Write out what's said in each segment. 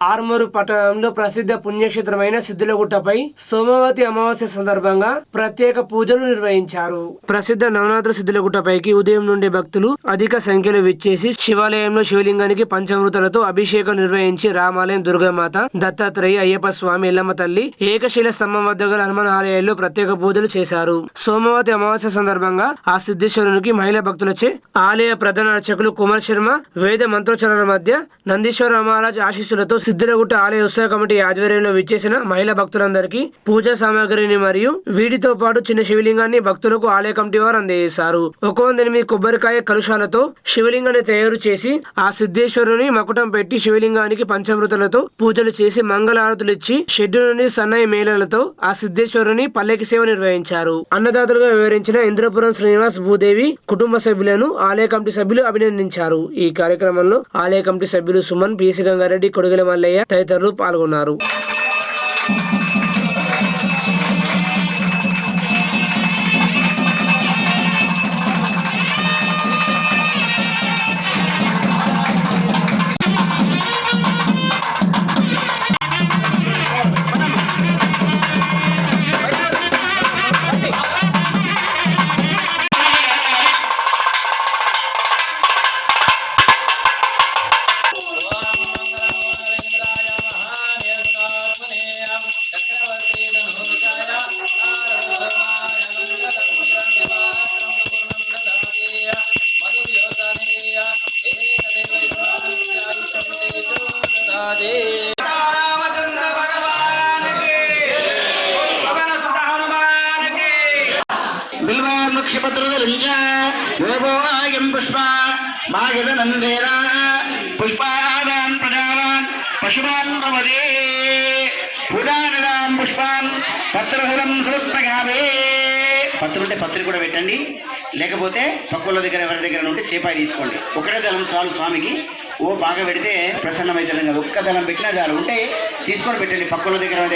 ఆర్మూరు పట్టణంలో ప్రసిద్ధ పుణ్యక్షేత్రమైన సిద్ధులగుట్టపై సోమవతి అమావాస్య సందర్భంగా ప్రత్యేక పూజలు నిర్వహించారు. ప్రసిద్ధ నవరాత్రి సిద్ధులగుట్టపైకి ఉదయం నుండి భక్తులు అధిక సంఖ్యలో విచ్చేసి శివాలయంలో శివలింగానికి పంచమృతలతో అభిషేకం నిర్వహించి రామాలయం దుర్గామాత దత్తాత్రేయ అయ్యప్ప స్వామి ఎల్లమ్మ తల్లి ఏకశిల స్తంభం వద్ద గల హనుమాన్ ఆలయాల్లో ప్రత్యేక పూజలు చేశారు. సోమవతి అమావాస్య సందర్భంగా ఆ సిద్ధేశ్వరునికి మహిళా భక్తులచే ఆలయ ప్రధాన అర్చకులు కుమార్ శర్మ వేద మంత్రోచ్చరణల మధ్య నందీశ్వర మహారాజ్ ఆశీస్సులతో సిద్ధులగుట్ట ఆలయ ఉత్సవ కమిటీ ఆధ్వర్యంలో విచ్చేసిన మహిళా భక్తులందరికీ పూజా సామాగ్రిని మరియు వీటితో పాటు చిన్న శివలింగాన్ని భక్తులకు ఆలయ కమిటీ వారు అందజేశారు. ఒక వంద ఎనిమిది కొబ్బరికాయ కలుషాలతో శివలింగాన్ని తయారు చేసి ఆ సిద్ధేశ్వరుని మకుటం పెట్టి శివలింగానికి పంచమృతులతో పూజలు చేసి మంగళారతులు ఇచ్చి షెడ్డు నుండి సన్నాయి మేళలతో ఆ సిద్ధేశ్వరుని పల్లెకి సేవ నిర్వహించారు. అన్నదాతలుగా వివరించిన ఇంద్రపురం శ్రీనివాస్ భూదేవి కుటుంబ సభ్యులను ఆలయ కమిటీ సభ్యులు అభినందించారు. ఈ కార్యక్రమంలో ఆలయ కమిటీ సభ్యులు సుమన్ పిసి గంగారెడ్డి కొడుగల మల్లయ్య తదితరులు పాల్గొన్నారు. యోగోయం పుష్ప. మాగదనం వేద పుష్పాదాన్ ప్రజావాన్. పశుమాన్ ప్రమదే పురాణదాం పుష్పాన్. పత్రహులం సమర్పగామే పత్రులు ఉంటే పత్రిక కూడా పెట్టండి. లేకపోతే పక్కల దగ్గర ఎవరి దగ్గర ఉంటే చేపాయి తీసుకోండి. ఒకటే దళం చాలు స్వామికి. ఓ బాగా పెడితే ప్రసన్నమైతే కదా. ఒక్క దళం పెట్టినా చాలు. ఉంటే తీసుకొని పెట్టండి పక్కల దగ్గర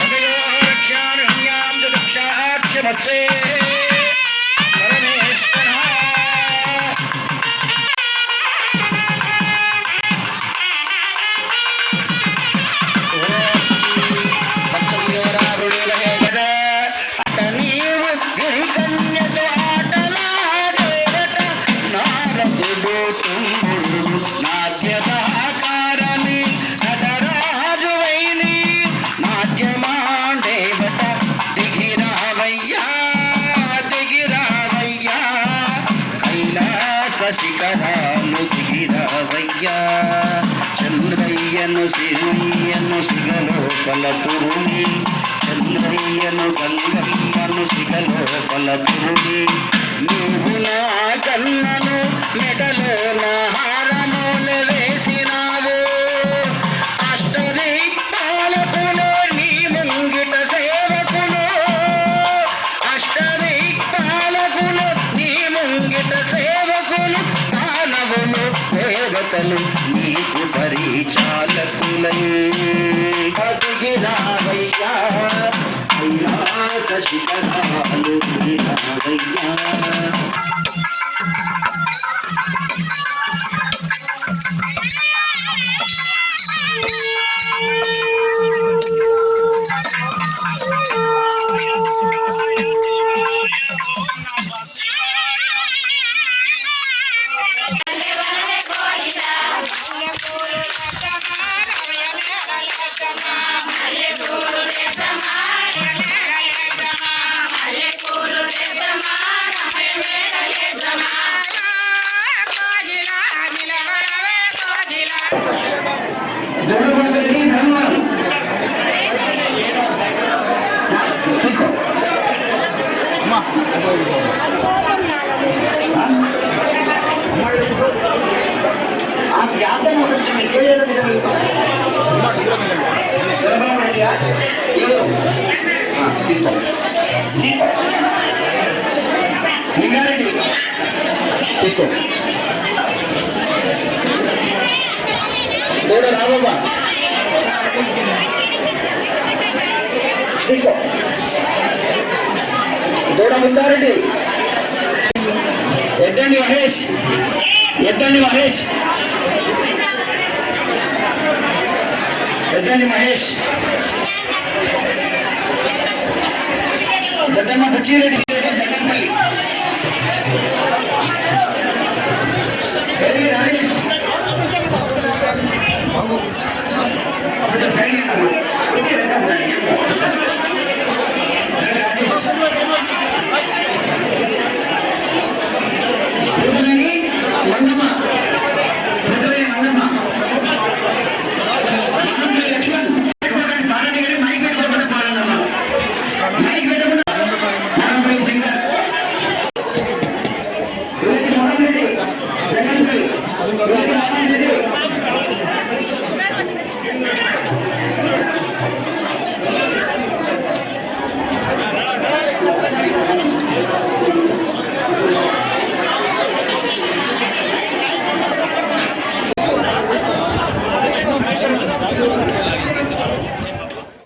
కైలాస శిఖరాలు చంద్రయ్యను శివయ్యను సిగలోపల తురుమి చంద్రయ్యను గంగమ్మను సిగలోపల తురుమి నువ్వు నా కన్నను మెడలో నా హారములు వేసినావు. అష్టది పాలకులు నీ ముంగిట సేవకులు. అష్టది పాలకులు నీ ముంగిట సేవకులు. దేవతలు నీకు పరిచాలకులై. బతికినావయ్యా కైలాస శిఖరాలు ఆ గ్యాప్లో కొంచెం ఎక్కువ తీసుకో తీసుకో తీసుకో లింగారెడ్డి తీసుకో గోడ రాబోబా తీసుకో దూడ ముత్తారెడ్డి. ఎద్దండి మహేష్. ఎద్దండి మహేష్. ఎద్దండి మహేష్. పెద్దమ్మ బుచ్చిరెడ్డి.